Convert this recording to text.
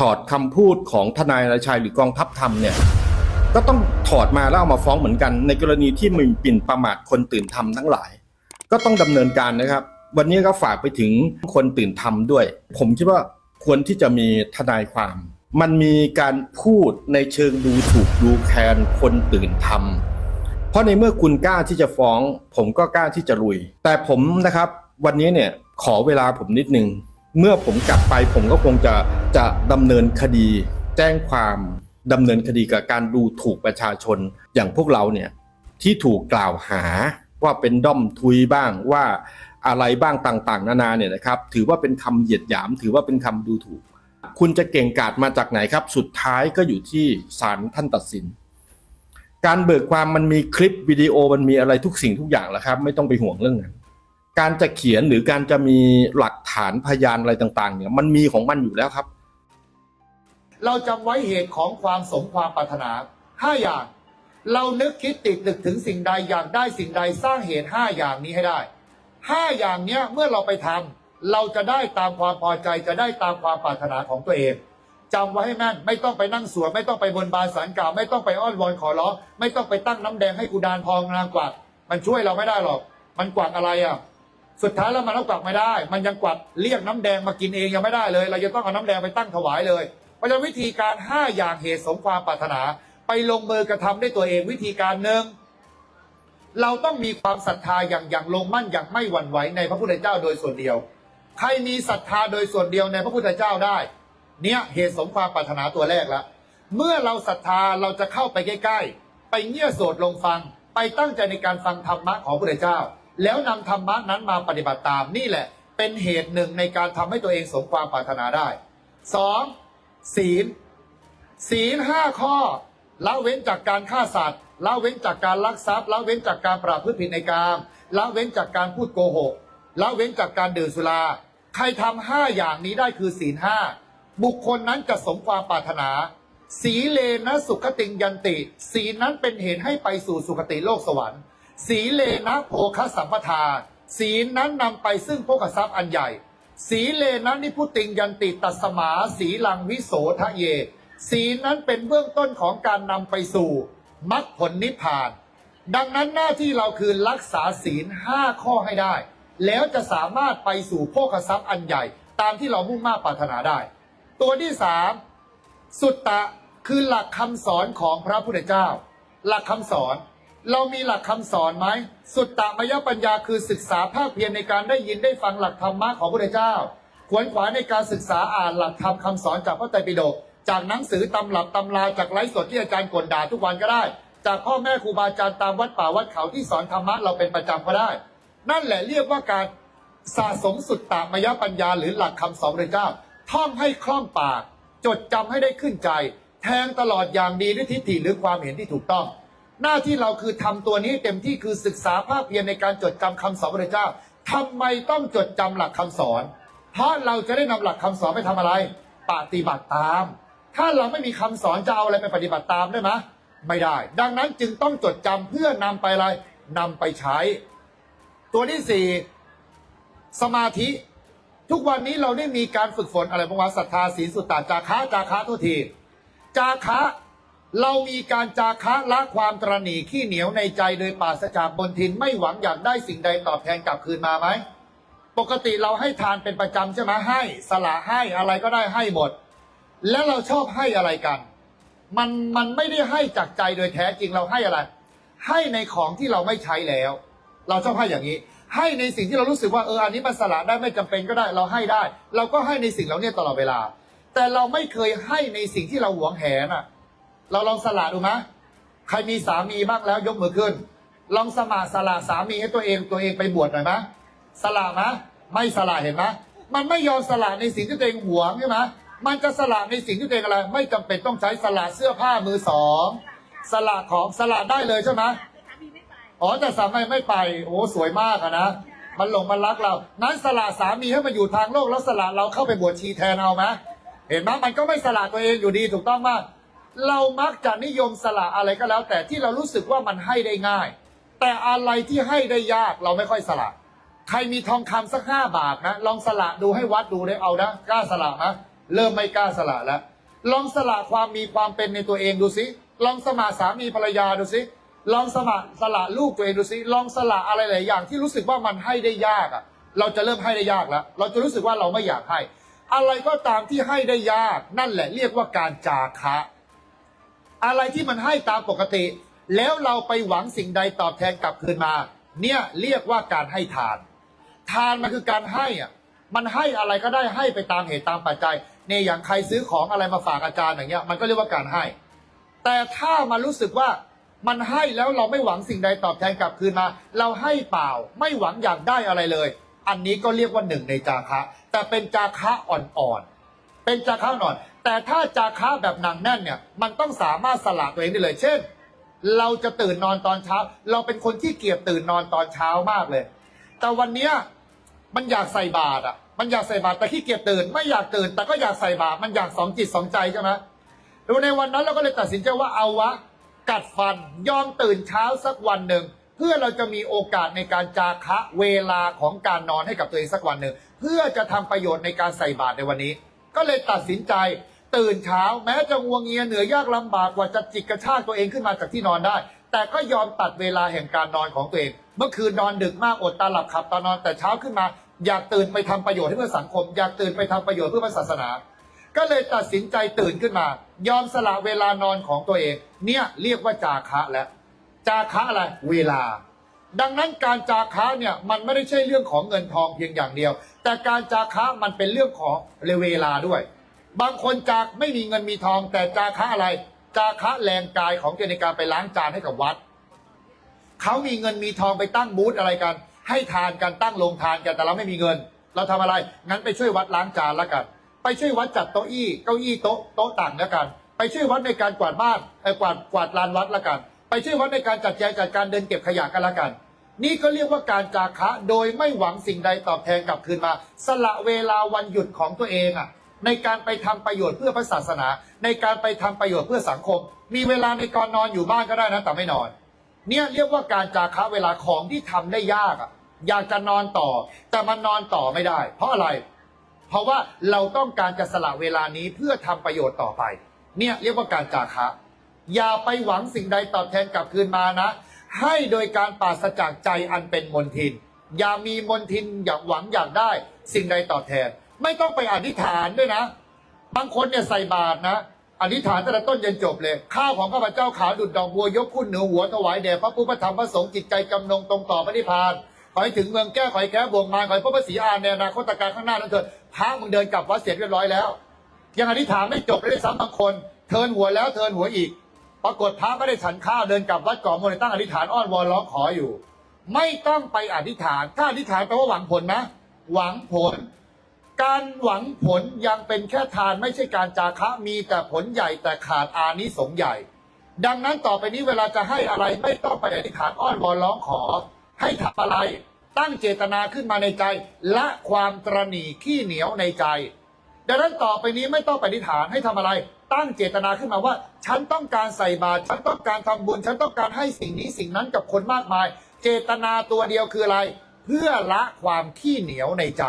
ถอดคำพูดของทนายราชัยหรือกองทัพธรรมเนี่ย ก็ต้องถอดมาแล้วเอามาฟ้องเหมือนกัน ในกรณีที่มึงปิ่นประมาทคนตื่นทำทั้งหลาย ก็ต้องดำเนินการนะครับ วันนี้ก็ฝากไปถึงคนตื่นทำด้วย ผมคิดว่าควรที่จะมีทนายความ มันมีการพูดในเชิงดูถูกดูแคลนคนตื่นทำเพราะในเมื่อคุณกล้าที่จะฟ้อง ผมก็กล้าที่จะลุย แต่ผมนะครับ วันนี้เนี่ยขอเวลาผมนิดนึง เมื่อผมกลับไปผมก็คงจะจะดำเนินคดีแจ้งความดำเนินคดีกับการดูถูกประชาชนอย่างพวกเราเนี่ยที่ถูกกล่าวหาว่าเป็นด้อมทุยบ้างว่าอะไรบ้างต่างๆ นานาเนี่ยนะครับ ถือว่าเป็นคำเหยียดหยาม ถือว่าเป็นคำดูถูก คุณจะเก่งกาจมาจากไหนครับ สุดท้ายก็อยู่ที่ศาลท่านตัดสิน การเบิกความมันมีคลิปวิดีโอมันมีอะไรทุกสิ่งทุกอย่างแหละครับ ไม่ต้องไปห่วงเรื่องนั้น การจะเขียนหรือการจะมีหลักฐานพยานอะไรต่าง ๆ เนี่ย มันมีของมันอยู่แล้วครับ เราจำไว้เหตุของความสมความปรารถนาห้าอย่าง เรานึกคิดติดนึกถึงสิ่งใดอยากได้สิ่งใดสร้างเหตุห้าอย่างนี้ให้ได้ห้าอย่างเนี้ยเมื่อเราไปทำเราจะได้ตามความพอใจจะได้ตามความปรารถนาของตัวเองจำไว้ให้แม่นไม่ต้องไปนั่งสวดไม่ต้องไปบนบานสารกล่าวไม่ต้องไปอ้อนวอนขอร้องไม่ต้องไปตั้งน้ำแดงให้กูดานพองนางกวักมันช่วยเราไม่ได้หรอก มันกวักอะไรอะ สุดท้ายแล้วมันก็กวักไม่ได้ มันยังกวักเรียกน้ำแดงมากินเองยังไม่ได้เลย เราจะต้องเอาน้ำแดงไปตั้งถวายเลยเพราะฉะนั้นวิธีการ 5 อย่างเหตุสมความปรารถนา ไปลงมือกระทำด้วยตัวเองวิธีการหนึ่งเราต้องมีความศรัทธาอย่างอย่างลงมั่นอย่างไม่หวั่นไหวในพระพุทธเจ้าโดยส่วนเดียว ใครมีศรัทธาโดยส่วนเดียวในพระพุทธเจ้าได้ เนี่ยเหตุสมความปรารถนาตัวแรกแล้วเมื่อเราศรัทธาเราจะเข้าไปใกล้ๆ ไปเงี่ยโสดลงฟัง ไปตั้งใจในการฟังธรรมะของพระพุทธเจ้า แล้วนำธรรมะนั้นมาปฏิบัติตามนี่แหละ เป็นเหตุหนึ่งในการทำให้ตัวเองสมความปรารถนาได้สองศีล ศีลห้าข้อละเว้นจากการฆ่าสัตว์ละเว้นจากการลักทรัพย์ละเว้นจากการประพฤติผิดในกามละเว้นจากการพูดโกหกละเว้นจากการดื่มสุรา ใครทำห้าอย่างนี้ได้คือศีลห้าบุคคลนั้นจะสมความปรารถนา สีเลนะสุขติงยันติ สีนั้นเป็นเหตุให้ไปสู่สุคติโลกสวรรค์ สีเลนะโภคสัมปทา สีนั้นนำไปซึ่งโภคทรัพย์อันใหญ่ สีเลนะนิพุติงยันติตัสมา สีลังวิโสทะเย สีนั้นเป็นเบื้องต้นของการนำไปสู่มรรคผลนิพพาน ดังนั้นหน้าที่เราคือรักษาศีลห้าข้อให้ได้ แล้วจะสามารถไปสู่โภคทรัพย์อันใหญ่ ตามที่เรามุ่งมา่ปรารถนาได้ ตัวที่สามสุตตะคือหลักคำสอนของพระพุทธเจ้า หลักคำสอน เรามีหลักคำสอนไหม สุตตะมยปัญญาคือศึกษาภาคเพียรในการได้ยินได้ฟังหลักธรรมะของพระเจ้า ขวนขวายในการศึกษาอ่านหลักธรรมคำสอนจากพระไตรปิฎก จากหนังสือตำรับตำราจากไลฟ์สดที่อาจารย์กลด่าทุกวันก็ได้ จากพ่อแม่ครูบาอาจารย์ตามวัดป่าวัดเขาที่สอนธรรมะเราเป็นประจำก็ได้ นั่นแหละเรียกว่าการสะสมสุตตะมยปัญญาหรือหลักคำสอนพระเจ้า ท่องให้คล่องปาก จดจำให้ได้ขึ้นใจ แทงตลอดอย่างดีด้วยทิฏฐิหรือความเห็นที่ถูกต้อง หน้าที่เราคือทำตัวนี้เต็มที่คือศึกษาภาคเพียรในการจดจำคำสอนพระเจ้าทำไมต้องจดจำหลักคำสอน เพราะเราจะได้นำหลักคำสอนไปทำอะไร ปฏิบัติตาม ถ้าเราไม่มีคำสอนจะเอาอะไรไปปฏิบัติตามได้ไหมไม่ได้ ดังนั้นจึงต้องจดจำเพื่อนำไปอะไรนำไปใช้ ตัวที่สี่สมาธิ ทุกวันนี้เราได้มีการฝึกฝนอะไรบ้างวะศรัทธาศีลสุตตะจาคะจาคะทุกที จาคะ เรามีการจาคะละความตรณีขี้เหนียวในใจโดยปราศจากบนทินไม่หวังอยากได้สิ่งใดตอบแทนกลับคืนมาไหม ปกติเราให้ทานเป็นประจำใช่ไหมให้ สละให้อะไรก็ได้ให้หมด แล้วเราชอบให้อะไรกัน มันมันไม่ได้ให้จากใจโดยแท้จริงเราให้อะไร ให้ในของที่เราไม่ใช้แล้ว เราชอบให้อย่างนี้ ให้ในสิ่งที่เรารู้สึกว่าเอออันนี้มันสละได้ไม่จำเป็นก็ได้เราให้ได้ เราก็ให้ในสิ่งเหล่านี้ตลอดเวลา แต่เราไม่เคยให้ในสิ่งที่เราหวงแหนอะ เราลองสละดูไหมใครมีสามีบ้างแล้วยกมือขึ้น ลองสมาสละสามีให้ตัวเองตัวเองไปบวชหน่อยไหมสละไหมไม่สละเห็นไหมมันไม่ยอมสละในสิ่งที่ตัวเองหวงใช่ไหมมันจะสละในสิ่งที่ตัวเองอะไร ไม่จำเป็นต้องใช้สละเสื้อผ้ามือสองสละของสละได้เลยใช่ไหมอ๋อแต่สามีไม่ไป โอ้สวยมากอะนะมันหลงมันรักเรา นั้นสละสามีให้มันอยู่ทางโลกแล้วสละเราเข้าไปบวชชีแทนเอาไหมเห็นไหมมันก็ไม่สละตัวเองอยู่ดีถูกต้องมาก เรามักจะนิยมสละอะไรก็แล้ว แต่ที่เรารู้สึกว่ามันให้ได้ง่าย แต่อะไรที่ให้ได้ยากเราไม่ค่อยสละ ใครมีทองคำสักห้าบาทนะ ลองสละดูให้วัดดูได้เอานะกล้าสละนะเริ่มไม่กล้าสละแล้ว ลองสละความมีความเป็นในตัวเองดูสิลองสมาสามีภรรยาดูสิลองสมาสละลูกตัวเองดูสิลองสละอะไรหลายอย่างที่รู้สึกว่ามันให้ได้ยากอะ เราจะเริ่มให้ได้ยากแล้ว เราจะรู้สึกว่าเราไม่อยากให้ อะไรก็ตามที่ให้ได้ยาก นั่นแหละเรียกว่าการจาคะ อะไรที่มันให้ตามปกติ แล้วเราไปหวังสิ่งใดตอบแทนกลับคืนมา เนี่ยเรียกว่าการให้ทาน ทานมันคือการให้อะมันให้อะไรก็ได้ให้ไปตามเหตุตามปัจจัยเนี่ยอย่างใครซื้อของอะไรมาฝากอาจารย์อย่างเงี้ยมันก็เรียกว่าการให้ แต่ถ้ามันรู้สึกว่ามันให้แล้วเราไม่หวังสิ่งใดตอบแทนกลับคืนมา เราให้เปล่าไม่หวังอยากได้อะไรเลย อันนี้ก็เรียกว่าหนึ่งในจาคะ แต่เป็นจาคะอ่อนๆเป็นจาคะอ่อน แต่ถ้าจาคะแบบหนังแน่นเนี่ย มันต้องสามารถสละตัวเองได้เลย เช่น เราจะตื่นนอนตอนเช้า เราเป็นคนที่เกียจตื่นนอนตอนเช้ามากเลย แต่วันเนี้ยมันอยากใส่บาตรอะ มันอยากใส่บาตรแต่ขี้เกียจตื่น ไม่อยากตื่น แต่ก็อยากใส่บาตรมันอยากสองจิตสองใจใช่ไหมดูในวันนั้นเราก็เลยตัดสินใจว่าเอาวะ กัดฟันยอมตื่นเช้าสักวันหนึ่งเพื่อเราจะมีโอกาสในการจาคะเวลาของการนอนให้กับตัวเองสักวันหนึ่งเพื่อจะทำประโยชน์ในการใส่บาตรในวันนี้ ก็เลยตัดสินใจ ตื่นเช้า แม้จะงวงเงียเหนื่อยยากลำบากกว่าจะจิกกระชากตัวเองขึ้นมาจากที่นอนได้ แต่ก็ยอมตัดเวลาแห่งการนอนของตัวเอง เมื่อคืนนอนดึกมากอดตาหลับขับตานอนแต่เช้าขึ้นมา อยากตื่นไปทำประโยชน์ให้เพื่อสังคม อยากตื่นไปทำประโยชน์เพื่อพระศาสนา ก็เลยตัดสินใจตื่นขึ้นมา ยอมสละเวลานอนของตัวเอง เนี่ยเรียกว่าจาคะแล้วจาคะอะไรเวลาดังนั้นการจาคะเนี่ยมันไม่ได้ใช่เรื่องของเงินทองเพียงอย่างเดียว แต่การจาคะมันเป็นเรื่องของเวลาด้วย บางคนจากไม่มีเงินมีทอง แต่จาคะอะไร จาคะแรงกายของเจในการไปล้างจานให้กับวัด เขามีเงินมีทองไปตั้งบูธอะไรกัน ให้ทานกันตั้งโรงทานกันแต่เราไม่มีเงิน เราทำอะไรงั้นไปช่วยวัดล้างจานแล้วกัน ไปช่วยวัดจัดโต๊ะอี้เก้าอี้โต๊ะโต๊ะต่างแล้วกัน ไปช่วยวัดในการกวาดบ้านเออกวาดกวาดลานวัดแล้วกัน ไปช่วยวัดในการจัดแจงจัดการเดินเก็บขยะกันแล้วกัน นี่ก็เรียกว่าการจาคะ โดยไม่หวังสิ่งใดตอบแทนกลับคืนมา สละเวลาวันหยุดของตัวเองอะ ในการไปทำประโยชน์เพื่อพระศาสนา ในการไปทำประโยชน์เพื่อสังคม มีเวลาในการนอนอยู่บ้านก็ได้นะแต่ไม่นอน เนี่ยเรียกว่าการจาคะเวลาของที่ทำได้ยากอะ อยากจะนอนต่อ แต่มันนอนต่อไม่ได้ เพราะอะไร เพราะว่าเราต้องการจะสละเวลานี้เพื่อทำประโยชน์ต่อไป เนี่ยเรียกว่าการจาคะ อย่าไปหวังสิ่งใดตอบแทนกลับคืนมานะ ให้โดยการปราศจากใจอันเป็นมนทิน อย่ามีมนทินอยากหวังอยากได้ สิ่งใดตอบแทน ไม่ต้องไปอธิษฐานด้วยนะ บางคนเนี่ยใส่บาตรนะ อธิษฐานแต่ต้นยันจบเลย ข้าวของข้าพเจ้าขาวดุดดอกบัวยกขึ้นเหนือหัวถวายแด่พระผู้พระธรรมพระสงฆ์จิตใจจำนงตรงต่อพระนิพพานขอให้ถึงเมืองแก้วขอให้แก้บวงมาขอให้พระพระศรีอานในอนาคตการข้างหน้านั้นเถิดพระมึงเดินกลับวัดเสร็จเรียบร้อยแล้ว ยังอธิษฐานไม่จบเลยซ้ำบางคน เทินหัวแล้วเทินหัวอีก ปรากฏพระไม่ได้ฉันข้าวเดินกลับวัดก่อมนต์ตั้งอธิษฐานอ้อนวอนร้องขออยู่ ไม่ต้องไปอธิษฐาน ถ้าอธิษฐานแปลว่าหวังผลนะหวังผล การหวังผลยังเป็นแค่ทานไม่ใช่การจาคะมีแต่ผลใหญ่แต่ขาดอานิสงส์ใหญ่ ดังนั้นต่อไปนี้เวลาจะให้อะไรไม่ต้องไปอธิษฐานอ้อนวอนร้องขอ ให้ทำอะไร ตั้งเจตนาขึ้นมาในใจละความตรณีขี้เหนียวในใจ ดังนั้นต่อไปนี้ไม่ต้องไปอธิษฐานให้ทำอะไร ตั้งเจตนาขึ้นมาว่า ฉันต้องการใส่บาตรฉันต้องการทำบุญ ฉันต้องการให้สิ่งนี้สิ่งนั้นกับคนมากมาย เจตนาตัวเดียวคืออะไร เพื่อละความขี้เหนียวในใจ